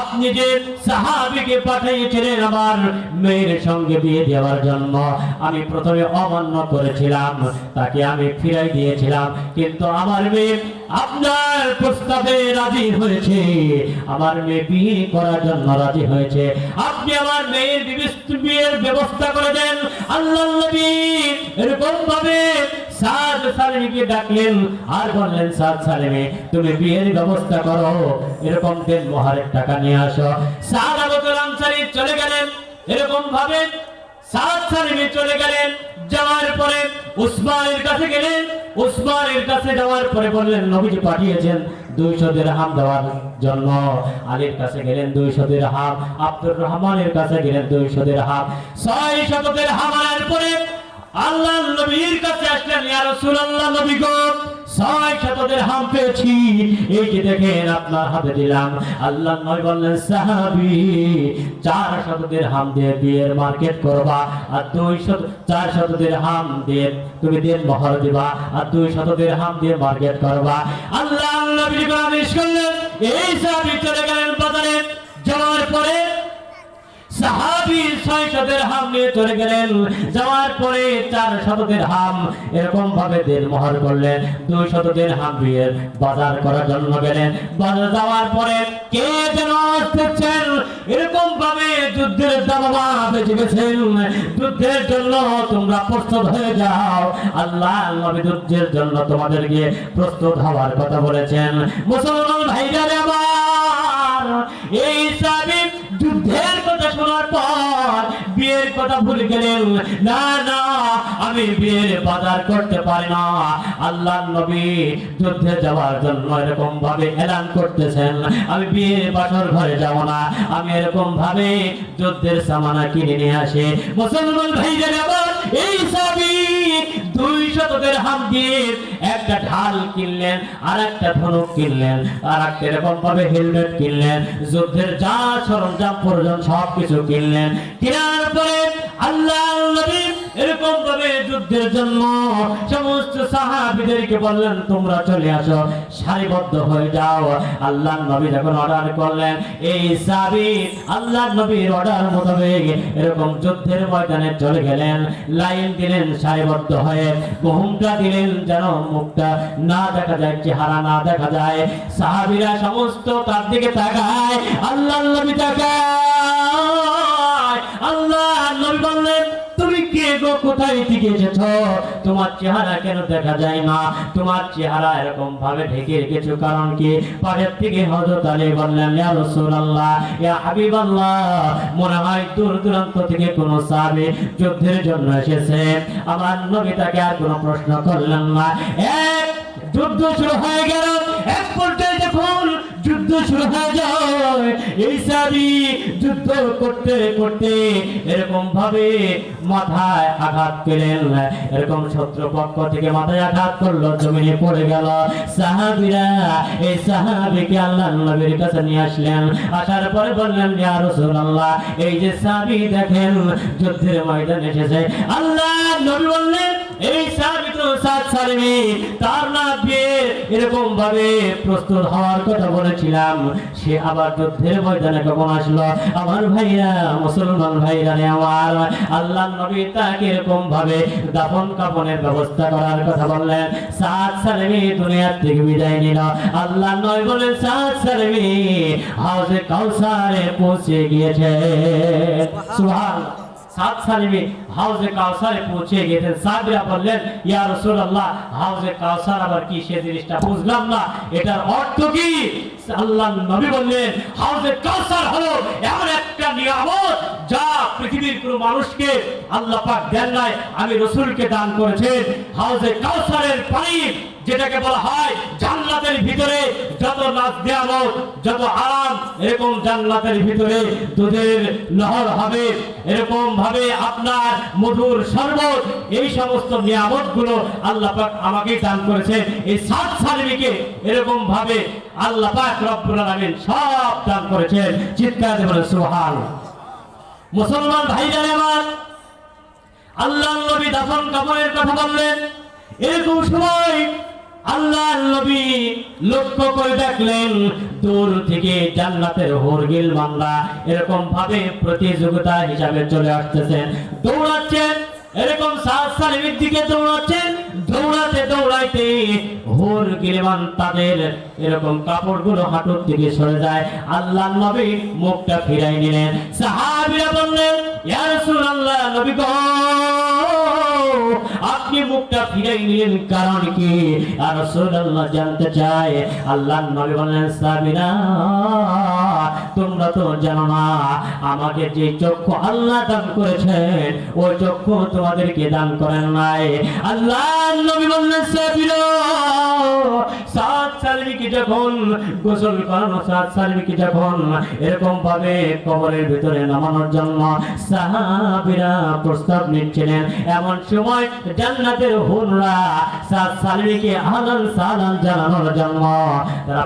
আপনি যে সাহাবীকে পাঠিয়েছিলেন আমার মেয়ের সঙ্গে বিয়ে দেওয়ার জন্য, আমি প্রথমে অমান্য করেছিলাম, তাকে আমি ফিরাই দিয়েছিলাম, কিন্তু আমার মেয়ে আপনার প্রস্তাবে রাজি হয়েছে। আমার মেয়ে বিয়ে করার জন্য রাজি হয়েছে। আপনি আমার মেয়ের বিয়ের ব্যবস্থা করে দেন। আল্লাহ নবী এরকম ভাবে সাদ সালেমকে ডাকলেন, আর বললেন সাদ সালেমে, তুমি বিয়ের ব্যবস্থা করো। এরকম দেন মহারের টাকা নিয়ে আসো। সাদ আবুল আনসারী চলে গেলেন। এরকম ভাবে সাদ সালেমে চলে গেলেন। যাওয়ার পরে উসমানের কাছে গেলেন। উসমানের কাছে যাওয়ার পরে বললেন, নবীজি পাঠিয়েছেন দুইশো হাম দেওয়ার জন্য। আলীর কাছে গেলেন দুইশো হাম, আব্দুর রহমানের কাছে গেলেন দুইশো হাম। ছয় শতদের হাম আনার পরে আল্লাহ নবীর কাছে আসলেন, ইয়া রাসূলুল্লাহ, নবী গো, ছয় শতদের হাম পেয়েছি। এই দেখেন, আপনার হাতে দিলাম। আল্লাহ নবী বললেন চার শতদের হাম দিয়ে বিয়ের মার্কেট করবা, আর দুই শত, চার শতদের হাম দিয়ে তুমি দেন মহর দিবা, আর দুই শতদের হাম দিয়ে মার্কেট করবা। আল্লাহ নবী আদেশ করলেন, এই সাহাবী চলে গেলেন বাজারে যাওয়ার পরে সাহাবী ছয় শতের হাম নিয়ে চলে গেলেন। যাওয়ার পরে চার হাম এরকম ভাবে দেড় করলেন। দুই হাম বাজার করার জন্য গেলেন। বাজার যাওয়ার পরে কে যেন আসতেছেন এরকম ভাবে যুদ্ধের যুদ্ধের জন্য তোমরা প্রস্তুত হয়ে যাও। আল্লাহ নবী যুদ্ধের জন্য তোমাদেরকে প্রস্তুত হওয়ার কথা বলেছেন। মুসলমান ভাইরা আমার এই কথা ভুলে গেলেন। না না, আমি বিয়ের বাজার করতে পারি না। আল্লাহ নবী যুদ্ধে যাওয়ার জন্য এরকম ভাবে এলান করতেছেন। আমি বিয়ের বাসর ঘরে যাব না। আমি এরকম ভাবে যুদ্ধের সামানা কিনে নিয়ে আসে। মুসলমান আবার এই সাবি দুই শতকের হাত দিয়ে একটা ঢাল কিনলেন আর একটা ধনুক কিনলেন আর একটা এরকম ভাবে হেলমেট কিনলেন, যুদ্ধের যা সরঞ্জাম প্রয়োজন সবকিছু কিনলেন। কেনার পরে এরকম যুদ্ধের ময়দানে চলে গেলেন, লাইন দিলেন সারিবদ্ধ হয়ে গহুমটা দিলেন যেন মুখটা না দেখা যায়, চেহারা না দেখা যায়। সাহাবিরা সমস্ত তার দিকে তাকায়, আল্লাহ নবী তাকায় আল্লাহ নবী বললেন, তুমি কে গো? কোথায় এসেছ? তোমার চেহারা কেন দেখা যায় না? তোমার চেহারা এরকম ভাবে ঢেকে রেখেছো কারণ কি? থেকে হযরত আলী বললেন, ইয়া রাসূলুল্লাহ, ইয়া হাবিবাল্লাহ, মনে হয় দূর দূরান্ত থেকে কোন সাহাবী যুদ্ধের জন্য এসেছে। আমার নবী তাকে আর কোনো প্রশ্ন করলেন না। এক যুদ্ধ শুরু হয়ে গেল। এক পর্যায়ে যুদ্ধ শুরু হয়ে যায়। এই সাবি যুদ্ধ করতে করতে এরকম ভাবে মাথায় আঘাত পেলেন। এরকম শত্রুপক্ষ থেকে মাথায় আঘাত করল, জমিনে পড়ে গেল। সাহাবিরা, এই সাহাবিকে আল্লাহ নবীর কাছে নিয়ে আসলেন। আসার পরে বললেন, ইয়া রাসূলুল্লাহ, এই যে সাহাবি দেখেন, যুদ্ধের ময়দানে এসেছে। আল্লাহ নবী বললেন এই সাহাবি তো সাত সালমি তার না বিয়ে এরকম ভাবে প্রস্তুত হওয়ার কথা বলেছিলাম। সে আবার যুদ্ধের ময়দানে কখন আসলো? আমার ভাইরা, মুসলমান ভাইরা আমার, আল্লাহ নবী তাকে এরকম ভাবে দাফন কাফনের ব্যবস্থা করার কথা বললেন। সাত সালেমি দুনিয়ার থেকে বিদায় নিল। আল্লাহ নয় বলেন সাত সালেমি হাউসে কাউসারে পৌঁছে গিয়েছে। সুবহানাল্লাহ। সাত সালিমে হাউজে কাউসারে পৌঁছে গেছেন সাহাবীরা বললেন, ইয়া রাসূলুল্লাহ, হাউজে কাউসার আবার কি সে জিনিসটা বুঝলাম না। এটার অর্থ কি? আল্লাহ নবী বললেন, হাউজে কাউসার হলো এমন একটা নিয়ামত যা পৃথিবীর কোনো মানুষকে আল্লাহ পাক দেন নাই, আমি রসুলকে দান করেছেন। হাউজে কাউসারের পানি যেটাকে বলা হয় জান্নাতের ভিতরে যত নাচ নিয়ামত, যত আরাম, এরকম জান্নাতের ভিতরে দুধের নহর হবে। এরকম ভাবে আপনার মধুর শরবত, এই সমস্ত নিয়ামতগুলো আল্লাহ পাক আমাকে দান করেছেন এই সাত সালিমিকে এরকম ভাবে আল্লাহ পাক রব্বুল সব দান করেছেন। চিৎকার দিয়ে বলেন সুবহান মুসলমান ভাইজান আমার আল্লাহ নবী দাফন কাফনের কথা বললেন। এরকম সময় আল্লাহ নবী লক্ষ্য করে দেখলেন, দূর থেকে জান্নাতের হরগিল মান্দা এরকম ভাবে প্রতিযোগিতা হিসাবে চলে আসতেছেন দৌড়াচ্ছেন এরকম সাত সালের দিকে দৌড়াচ্ছেন দৌড়াতে দৌড়াইতে হোর গিলেমান তাদের এরকম হাঁটুর দিকে সরে যায়। আল্লাহ নবী মুখটা ফিরাই নিলেন। সাহাবিরা বললেন, ইয়া নবী আপনি মুখটা ফিরাই নিলেন কারণ কি? আর রাসূলুল্লাহ জানতে চায় আল্লাহ নবী সাবিরা, তোমরা তো জানো না, আমাকে যে চক্ষু আল্লাহ দান করেছেন, ওই চক্ষু তোমাদেরকে দান করেন নাই। আল্লাহ নবী বললেন সাবিরা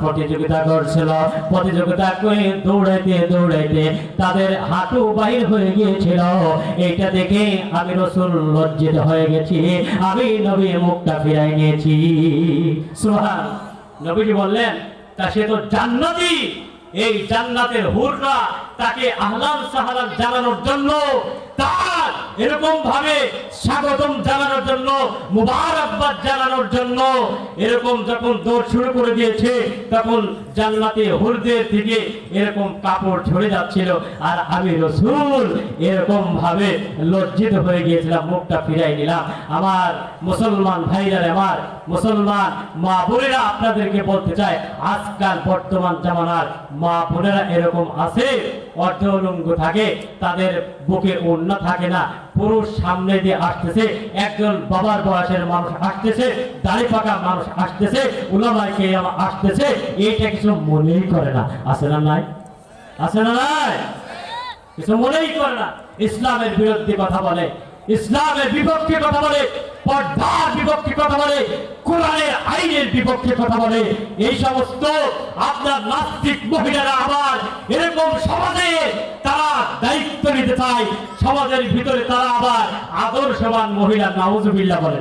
প্রতিযোগিতা করছিল। প্রতিযোগিতা করে দৌড়াইতে দৌড়াইতে তাদের হাঁটু বাহির হয়ে গিয়েছিল। এইটা দেখে আমি রসুল লজ্জিত হয়ে গেছি, আমি নবী মুখটা ফিরাই নিয়েছি। সুবহান। নবীজি বললেন, তা সে তো জান্নাতি। এই জান্নাতের হুররা তাকে আহলান সাহালান জানানোর জন্য, তার এরকম ভাবে স্বাগতম জানানোর জন্য, মুবারকবাদ জানানোর জন্য, এরকম যখন দৌড় শুরু করে দিয়েছে, তখন জান্নাতে হুরদের থেকে এরকম কাপড় ঝরে যাচ্ছিল। আর আমি রসুল এরকম ভাবে লজ্জিত হয়ে গিয়েছিলাম, মুখটা ফিরাই নিলাম। আমার মুসলমান ভাইরা আমার মুসলমান মা বোনেরা আপনাদেরকে বলতে চাই আজকাল বর্তমান জামানার মা বোনেরা এরকম আছে অর্ধ উলঙ্গ থাকে, তাদের বুকে ওড়না থাকে না, পুরুষ সামনে দিয়ে আসতেছে, একজন বাবার বয়সের মানুষ আসতেছে, দাড়ি পাকা মানুষ আসতেছে উলামাই কে আসতেছে এটা কিছু মনেই করে না, আছে না নাই? আছে না নাই? কিছু মনেই করে না। ইসলামের বিরুদ্ধে কথা বলে ইসলামের বিপক্ষে কথা বলে পর্দার বিপক্ষে কথা বলে কোরআনের আইনের বিপক্ষে কথা বলে এই সমস্ত আপনার নাস্তিক মহিলারা আবার এরকম সমাজে তারা দায়িত্ব নিতে চায় সমাজের ভিতরে তারা আবার আদর্শবান মহিলা নাউজুবিল্লাহ বলে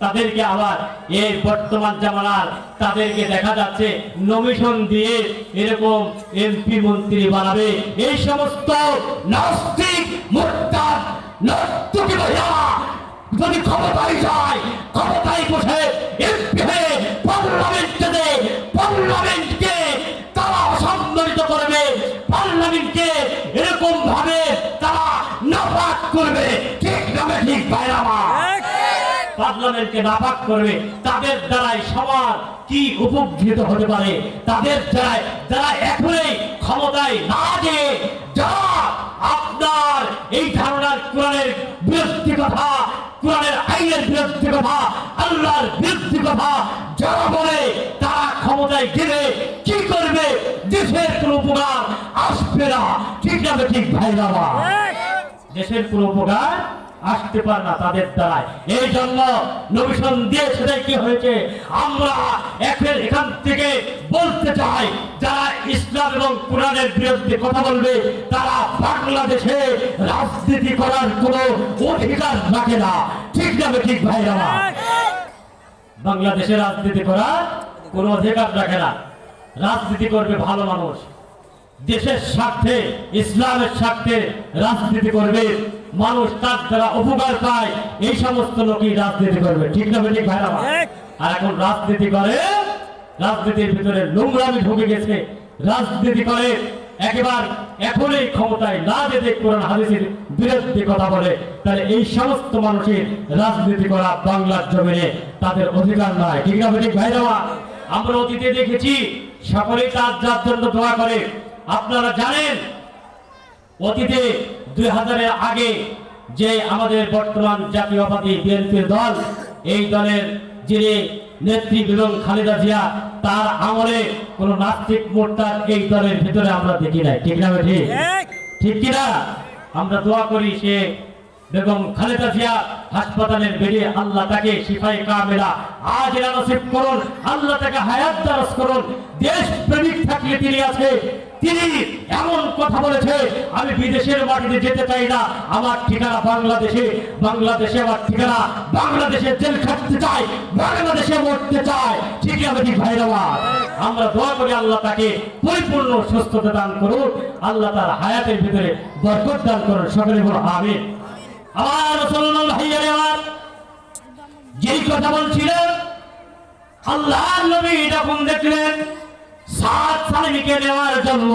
তাদেরকে আবার এই বর্তমান জামানার তাদেরকে দেখা যাচ্ছে নমিশন দিয়ে এরকম এমপি মন্ত্রী বানাবে। এই সমস্ত নাস্তিক মুরতাদ যদি ক্ষমতায় যায়, ক্ষমতায় বসে তারা অসম্মানিত করবে, পার্লামেন্টকে ভাবে তারা নাপাক করবে। ঠিক নামে ঠিক পার্লামেন্টকে নাপাক করবে, তাদের দ্বারাই সমাজ কি উপকৃত হতে পারে? তাদের দ্বারাই যারা এখনই ক্ষমতায় না যে যারা আপনার এই ধারণার কোরআনের বিরুদ্ধে কথা আইনের বিরুদ্ধে কথা, আল্লাহর বিরুদ্ধে কথা, যারা বলে তারা ক্ষমতায় গেলে কি করবে? দেশের কোনো উপকার আসবে না। ঠিক আছে ঠিক ভাইরা আমার। দেশের কোনো উপকার আসতে পারে না তাদের দ্বারাই এই জন্য নবিশন দিয়ে সেটাই কি হয়েছে? আমরা এখন এখান থেকে বলতে চাই, যারা ইসলাম এবং কোরআনের বিরুদ্ধে কথা বলবে, তারা বাংলাদেশে রাজনীতি করার কোনো অধিকার রাখে না। ঠিক যাবে ঠিক ভাইরা। বাংলাদেশে রাজনীতি করার কোনো অধিকার রাখে না। রাজনীতি করবে ভালো মানুষ। দেশের স্বার্থে ইসলামের স্বার্থে রাজনীতি করবে। মানুষ তার দ্বারা উপকার পায়। এই সমস্ত লোকই রাজনীতি করবে। ঠিক না ঠিক ভাইরা আমার? আর এখন রাজনীতি করে রাজনীতির ভিতরে নোংরামি ঢুকে গেছে। রাজনীতি করে একেবারে এখনই ক্ষমতায় না যেতে কোরআন হাদিসের বিরুদ্ধে কথা বলে, তাহলে এই সমস্ত মানুষের রাজনীতি করা বাংলার জমিনে তাদের অধিকার নয় ঠিক না ঠিক আমার? আমরা অতীতে দেখেছি, সকলেই তার যার জন্য দোয়া করে আপনারা জানেন, অতীতে দুই হাজারের আগে যে আমাদের বর্তমান জাতীয়বাদী বিএনপির দল, এই দলের যিনি নেত্রী বেগম খালেদা জিয়া তার আমলে কোন নাস্তিক মোর্চার এই দলের ভিতরে আমরা দেখি নাই। ঠিক না ঠিক ঠিক। ঠিক কিনা? আমরা দোয়া করি সে বেগম খালেদা জিয়া হাসপাতালের বেডে আল্লাহ তাকে সিফাই কামেলা আজ এরা নসিব করুন আল্লাহ তাকে হায়াত দারস করুন। দেশ প্রেমিক থাকলে তিনি আছে তিনি এমন কথা বলেছে, আমি বিদেশের মাটিতে যেতে চাই না, আমার ঠিকানা বাংলাদেশে বাংলাদেশে আমার ঠিকানা, বাংলাদেশে জেল খাটতে চাই, বাংলাদেশে মরতে চাই। ঠিকই আমি ঠিক ভাই আমার। দোয়া করি আল্লাহ তাকে পরিপূর্ণ সুস্থতা দান করুন আল্লাহ তার হায়াতের ভিতরে বরকত দান করুন, সকলে বলো আমিন। আমার মুসলমান ভাইয়ারে আমার, যেই কথা বলছিলেন আল্লাহ নবী যখন দেখলেন সাত সালিমকে নেওয়ার জন্য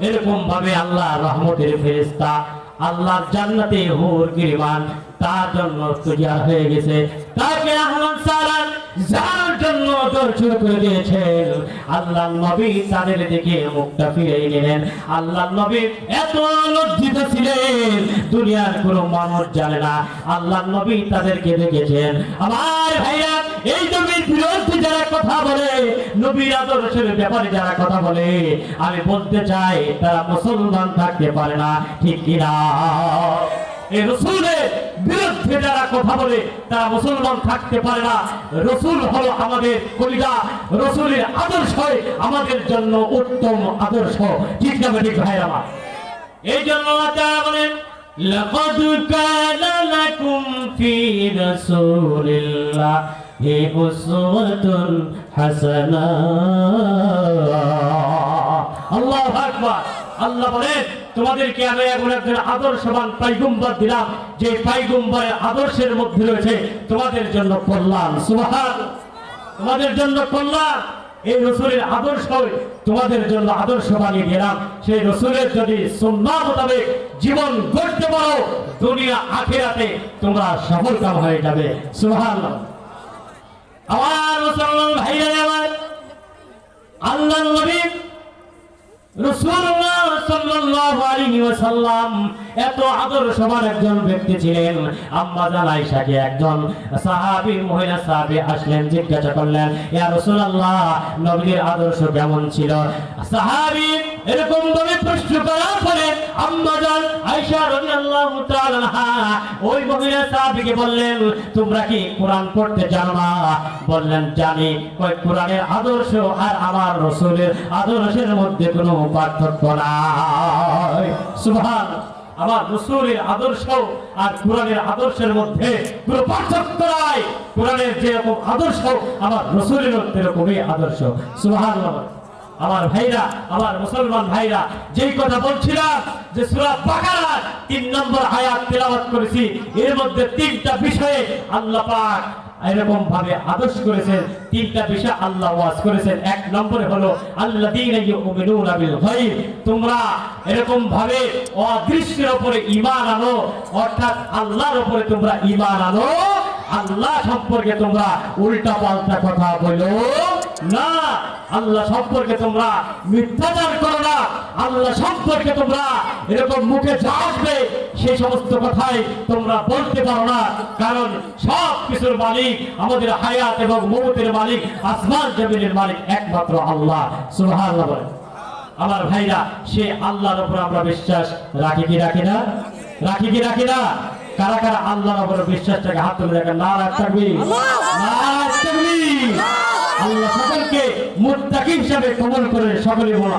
এরকম ভাবে আল্লাহ রহমতের ফেরেস্তা আল্লাহর জান্নাতে হুর গিরিমান তার জন্য তৈরি হয়ে গেছে। তাকে আহলান সালান যার জন্য দৌড় করে দিয়েছেন। আল্লাহ নবী তাদের দিকে মুখটা ফিরে নিলেন। আল্লাহ নবী এত লজ্জিত ছিলেন, দুনিয়ার কোনো মানুষ জানে না। আল্লাহ নবী তাদেরকে দেখেছেন। আমার ভাইয়া এই নবীর বিরুদ্ধে যারা কথা বলে নবীর আদর্শের ব্যাপারে যারা কথা বলে আমি বলতে চাই তারা মুসলমান থাকতে পারে না ঠিক কিনা এই রসুলের বিরুদ্ধে যারা কথা বলে তারা মুসলমান থাকতে পারে না রসুল হলো আমাদের কলিজা রসুলের আদর্শ আমাদের জন্য উত্তম আদর্শ ঠিক না ঠিক ভাই আমার এই জন্য আল্লাহ তাআলা বলেন لقد كان لكم في رسول الله হে উসওয়াতুন হাসানা। আল্লাহ আকবার। আল্লাহ বলে তোমাদেরকে আমি এমন একজন আদর্শবান পাইগম্বর দিলাম, যে পাইগম্বরের আদর্শের মধ্যে রয়েছে তোমাদের জন্য কল্যাণ। সুবহান। তোমাদের জন্য কল্যাণ। এই রসুলের আদর্শ তোমাদের জন্য আদর্শ বানিয়ে গেলাম সেই রসুলের যদি সন্ধ্যা মোতাবেক জীবন গড়তে পারো, দুনিয়া আখেরাতে তোমরা সফলকাম হয়ে যাবে। সুহান আমার মুসলমান ভাইরা আমার আল্লাহ নবী রাসূলুল্লাহ ওই তোমরা কি কোরআন পড়তে জানো না? বললেন, জানি। কয়, কোরআনের আদর্শ আর আমার রসুলের আদর্শের মধ্যে কোনো পার্থক্য নাই। সুবহান, আমার রসুলের আদর্শ আর কোরআনের আদর্শের মধ্যে কোনো পার্থক্য নাই। কোরআনের যেরকম আদর্শ, আমার রসুলের এরকমই আদর্শ। সুবহান, আমার ভাইরা, আমার মুসলমান ভাইরা, যেই কথা বলছিলাম যে সূরা বাকারার তিন নম্বর আয়াত তেলাওয়াত করেছি, এর মধ্যে তিনটা বিষয়ে আল্লাহ পাক এরকম ভাবে আদর্শ করেছেন, তিনটা বিষয় আল্লাহ ওয়াজ করেছেন। এক নম্বরে হলো আল্লাহ তোমরা এরকম ভাবে অদৃশ্যের ওপরে ইমান আনো, অর্থাৎ আল্লাহর ওপরে তোমরা ইমান আনো, আল্লাহ সম্পর্কে তোমরা উল্টা পাল্টা কথা বলো। না আল্লাহ সম্পর্কে তোমরা মিথ্যাচার করো না আল্লাহ সম্পর্কে তোমরা এরকম মুখে যা আসবে সেই সমস্ত কথাই তোমরা বলতে পারো না। কারণ সব কিছুর মালিক আমাদের হায়াত এবং মমতের মালিক আসমান জমিনের মালিক একমাত্র আল্লাহ। সুবহানাল্লাহ আমার ভাইরা সে আল্লাহর উপর আমরা বিশ্বাস রাখি কি রাখি না? রাখি কি রাখি না? কারা কারা আল্লাহর উপর বিশ্বাসটাকে হাত তুলে রাখেন? না রাখবি না রাখবি আল্লাহ সকলকে মুত্তাকি হিসাবে কবল করে সকলে বলো